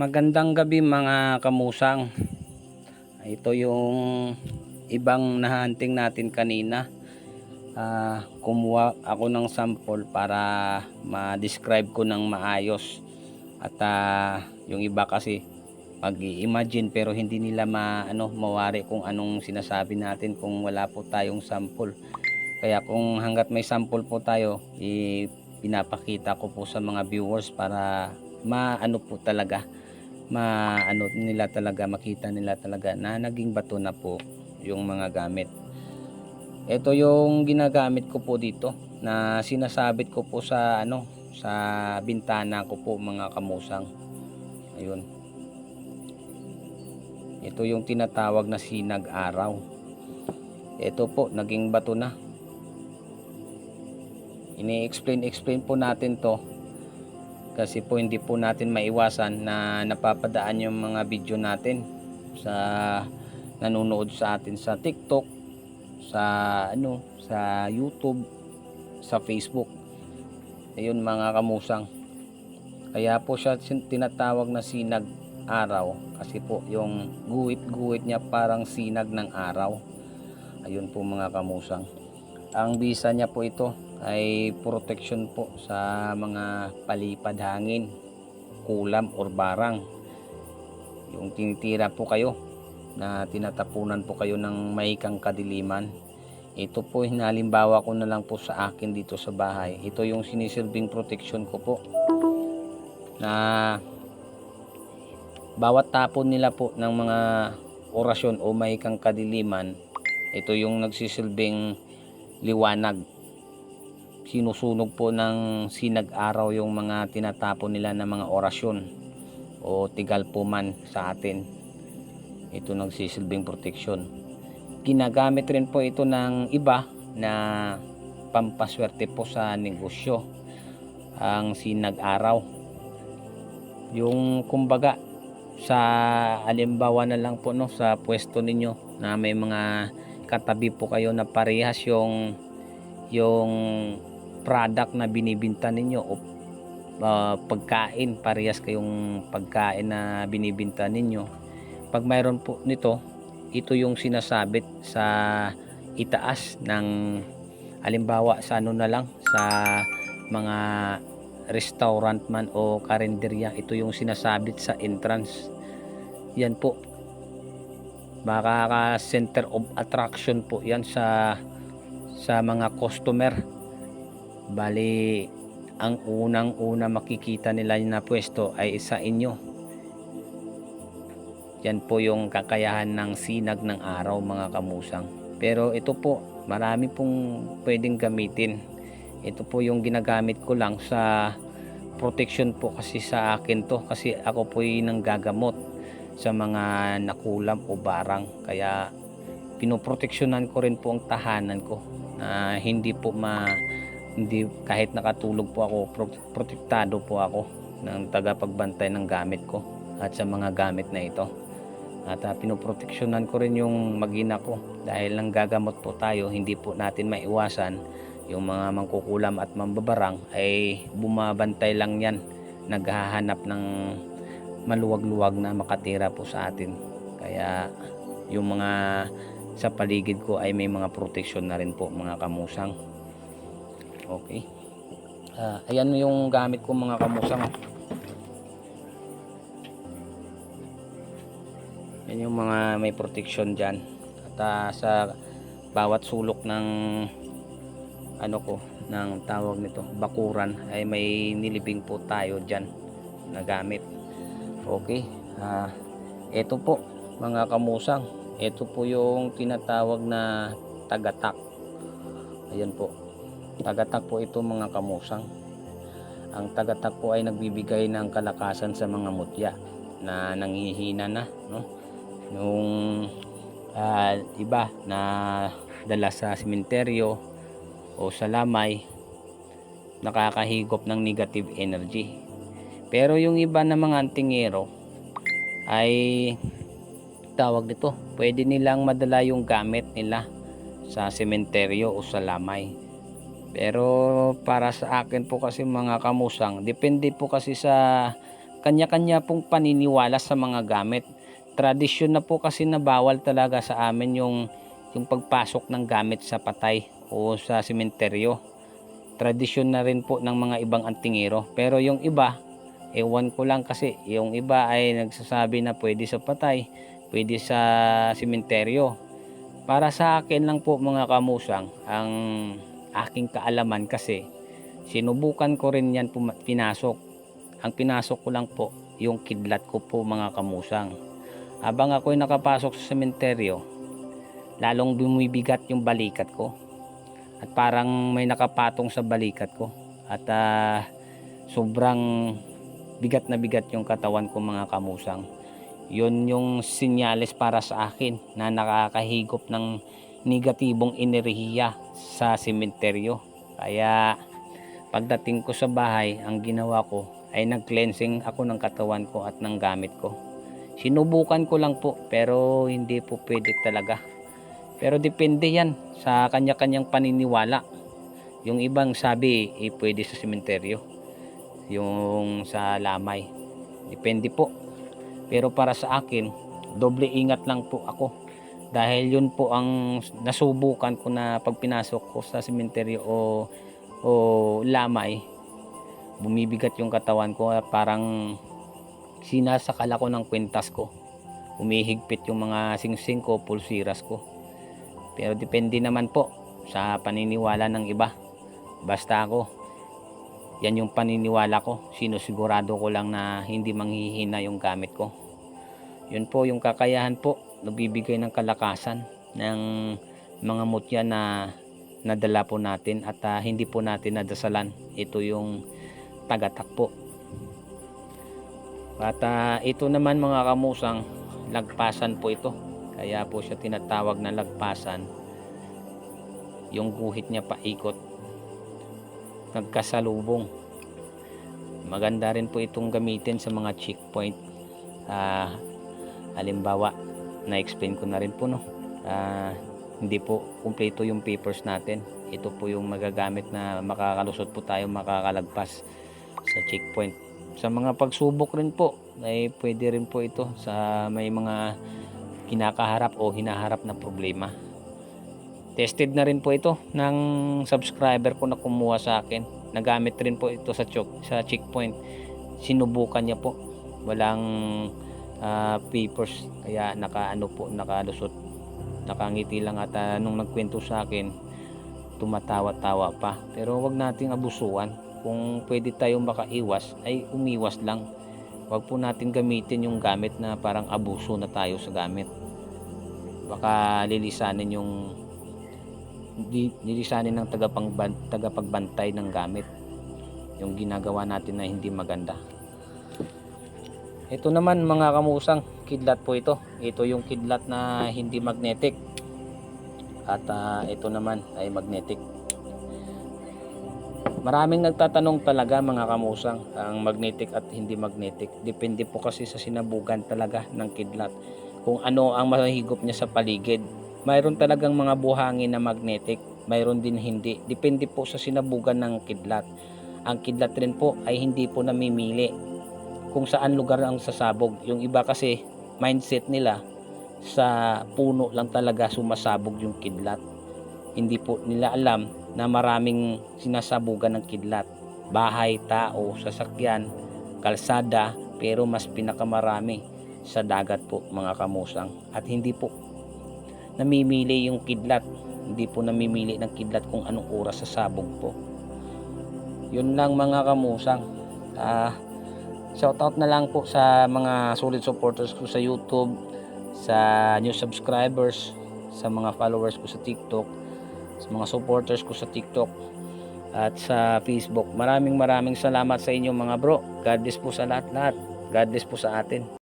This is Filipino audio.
Magandang gabi mga kamusang. Ito yung ibang nahunting natin kanina. Ah, kumuha ako ng sample para ma-describe ko ng maayos. At ah, yung iba kasi mag-imagine pero hindi nila ma ano mawari kung anong sinasabi natin kung wala po tayong sample. Kaya kung hanggat may sample po tayo, i pinapakita ko po sa mga viewers para maano po talaga maano nila talaga makita nila talaga na naging bato na po yung mga gamit. Ito yung ginagamit ko po dito na sinasabit ko po sa ano sa bintana ko po mga kamusang. Ayun. Ito yung tinatawag na sinag araw. Ito po naging bato na. Ini-explain explain po natin to kasi po hindi po natin maiwasan na napapadaan yung mga video natin sa nanonood sa atin sa TikTok sa ano sa YouTube sa Facebook. Ayun mga kamusang. Kaya po siya tinatawag na sinag araw. Kasi po yung guhit-guhit niya parang sinag ng araw. Ayun po mga kamusang. Ang bisa niya po ito ay protection po sa mga palipad hangin, kulam or barang. Yung tinitira po kayo na tinatapunan po kayo ng mahikang kadiliman. Ito po hinalimbawa ko na lang po sa akin dito sa bahay. Ito yung sinisilbing protection ko po. Na bawat tapon nila po ng mga orasyon o mahikang kadiliman, ito yung nagsisilbing liwanag sinusunog po ng sinag-araw yung mga tinatapon nila na mga orasyon o tigal po man sa atin. Ito nagsisilbing protection ginagamit rin po ito ng iba na pampaswerte po sa negosyo ang sinag-araw. Yung kumbaga sa alimbawa na lang po no sa pwesto ninyo na may mga katabi po kayo na parehas yung yung product na binibinta ninyo o uh, pagkain parehas kayong pagkain na binibinta ninyo. Pag mayroon po nito ito yung sinasabit sa itaas ng alimbawa sa ano na lang sa mga restaurant man o karinderya ito yung sinasabit sa entrance. Yan po. Makaka center of attraction po yan sa sa mga customer bali ang unang una makikita nila na pwesto ay sa inyo. Yan po yung kakayahan ng sinag ng araw mga kamusang. Pero ito po marami pong pwedeng gamitin. Ito po yung ginagamit ko lang sa protection po kasi sa akin to. Kasi ako po yung nanggagamot sa mga nakulam o barang. Kaya pinoproteksyonan ko rin po ang tahanan ko na hindi po ma hindi kahit nakatulog po ako pro- protektado po ako ng tagapagbantay ng gamit ko at sa mga gamit na ito. At uh, pinoproteksyonan ko rin yung magina ko. Dahil nang gagamot po tayo hindi po natin maiwasan yung mga mangkukulam at mambabarang ay bumabantay lang yan. Naghahanap ng maluwag-luwag na makatira po sa atin. Kaya yung mga sa paligid ko ay may mga proteksyon na rin po mga kamusang okay. Ah, ayan yung gamit ko mga kamusang yan yung mga may proteksyon dyan. At ah, sa bawat sulok ng ano ko ng tawag nito bakuran ay may nilibing po tayo dyan na gamit. Okay. Ah ito po mga kamusang ito po yung tinatawag na tagatak. Ayan po tagatak po ito mga kamusang. Ang tagatak po ay nagbibigay ng kalakasan sa mga mutya na nanghihina na no? Yung ah, iba na dala sa simenteryo o sa lamay nakakahigop ng negative energy. Pero yung iba na mga antingero ay tawag dito pwede nilang madala yung gamit nila sa sementeryo o sa lamay pero para sa akin po kasi mga kamusang depende po kasi sa kanya-kanya pong paniniwala sa mga gamit. Tradisyon na po kasi na bawal talaga sa amin yung yung pagpasok ng gamit sa patay o sa sementeryo. Tradisyon na rin po ng mga ibang antingero. Pero yung iba, ewan ko lang kasi, yung iba ay nagsasabi na pwede sa patay, pwede sa sementeryo. Para sa akin lang po mga kamusang, ang aking kaalaman kasi, sinubukan ko rin yan pinasok. Ang pinasok ko lang po, yung kidlat ko po mga kamusang. Habang ako'y nakapasok sa sementeryo, lalong bumibigat yung balikat ko. At parang may nakapatong sa balikat ko. At ah, sobrang bigat na bigat yung katawan ko mga kamusang. Yun yung sinyales para sa akin na nakakahigop ng negatibong enerhiya sa sementeryo. Kaya pagdating ko sa bahay, ang ginawa ko ay nag-cleansing ako ng katawan ko at ng gamit ko. Sinubukan ko lang po pero hindi po pwede talaga. Pero depende yan sa kanya-kanyang paniniwala. Yung ibang sabi eh, pwede sa sementeryo. Yung sa lamay. Depende po. Pero para sa akin, doble ingat lang po ako. Dahil yun po ang nasubukan ko na pag pinasok ko sa sementeryo o, o lamay, bumibigat yung katawan ko parang sinasakal ako ng kwintas ko. Umihigpit yung mga singsing ko, pulsiras ko. Pero depende naman po sa paniniwala ng iba. Basta ako, yan yung paniniwala ko. Sinusigurado ko lang na hindi manghihina yung gamit ko. Yun po yung kakayahan po. Nagbibigay ng kalakasan ng mga mutya na nadala po natin at ah, hindi po natin nadasalan. Ito yung tagatakpo. At ah, ito naman mga kamusang, lagpasan po ito. Kaya po siya tinatawag na lagpasan. Yung guhit niya paikot. Nagkasalubong. Maganda rin po itong gamitin sa mga checkpoint. Ah, halimbawa, na-explain ko na rin po no. Ah, hindi po kumpleto yung papers natin. Ito po yung magagamit na makakalusot po tayo makakalagpas sa checkpoint. Sa mga pagsubok rin po, ay pwede rin po ito sa may mga kinakaharap o hinaharap na problema. Tested na rin po ito ng subscriber ko na kumuha sa akin. Nagamit rin po ito sa, chok, sa checkpoint. Sinubukan niya po. Walang ah, papers. Kaya nakaano po nakalusot. Nakangiti lang at ah, nung nagkwento sa akin tumatawa-tawa pa. Pero wag nating abusuan kung pwede tayong makaiwas ay umiwas lang. Wag po natin gamitin yung gamit na parang abuso na tayo sa gamit. Baka lilisanin yung di, lilisanin ng tagapagbantay ng gamit. Yung ginagawa natin na hindi maganda ito naman mga kamusang kidlat po ito. Ito yung kidlat na hindi magnetic. At ah, ito naman ay magnetic. Maraming nagtatanong talaga mga kamusang ang magnetic at hindi magnetic. Depende po kasi sa sinabugan talaga ng kidlat. Kung ano ang mahigop niya sa paligid. Mayroon talagang mga buhangin na magnetic mayroon din hindi. Depende po sa sinabugan ng kidlat. Ang kidlat rin po ay hindi po namimili kung saan lugar ang sasabog. Yung iba kasi mindset nila sa puno lang talaga sumasabog yung kidlat. Hindi po nila alam na maraming sinasabugan ng kidlat. Bahay, tao, sasakyan, kalsada, pero mas pinakamarami sa dagat po mga kamusang. At hindi po namimili yung kidlat. Hindi po namimili ng kidlat kung anong oras sasabog po. Yun lang mga kamusang. Ah, Shoutout na lang po sa mga solid supporters ko sa YouTube, sa new subscribers, sa mga followers ko sa TikTok, sa mga supporters ko sa TikTok at sa Facebook. Maraming maraming salamat sa inyo mga bro. God bless po sa lahat-lahat. God bless po sa atin.